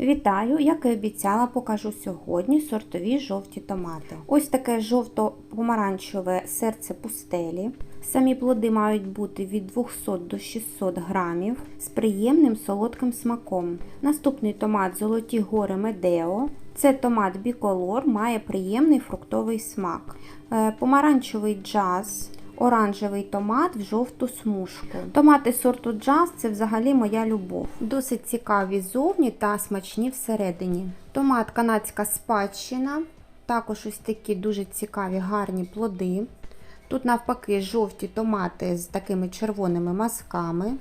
Вітаю! Як і обіцяла, покажу сьогодні сортові жовті томати. Ось таке жовто-помаранчеве серце пустелі. Самі плоди мають бути від 200 до 600 грамів з приємним солодким смаком. Наступний томат Золоті гори Медео. Це томат біколор, має приємний фруктовий смак. Е, Помаранчевий джаз. Оранжевий томат в жовту смужку. Томати сорту джаз це взагалі моя любов. Досить цікаві зовні та смачні всередині. Томат канадська спадщина. Також ось такі дуже цікаві гарні плоди. Тут, навпаки, жовті томати з такими червоними мазками.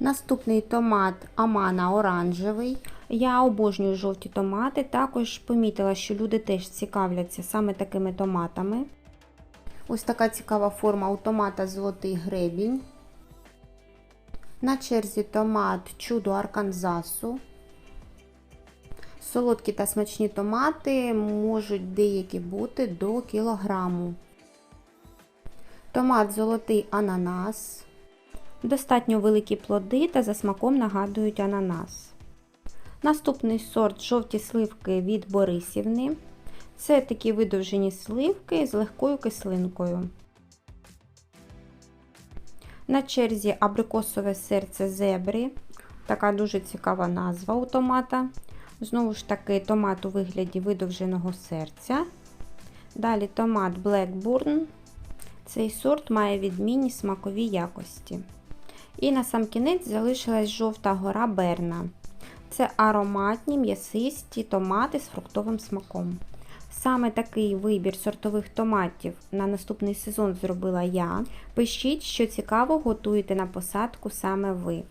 Наступний томат Амана оранжевий. Я обожнюю жовті томати. Також помітила, що люди теж цікавляться саме такими томатами. Ось така цікава форма у томата золотий гребінь. На черзі томат чудо Арканзасу. Солодкі та смачні томати можуть деякі бути до кілограму. Томат золотий ананас. Достатньо великі плоди та за смаком нагадують ананас. Наступний сорт жовті сливки від Борисівни. Це такі видовжені сливки з легкою кислинкою. На черзі абрикосове серце зебри. Така дуже цікава назва у томата. Знову ж таки, томат у вигляді видовженого серця. Далі томат Blackburn. Цей сорт має відмінні смакові якості. І на сам кінець залишилась жовта гора Берна. Це ароматні м'ясисті томати з фруктовим смаком. Саме такий вибір сортових томатів на наступний сезон зробила я. Пишіть, що цікаво готуєте на посадку саме ви.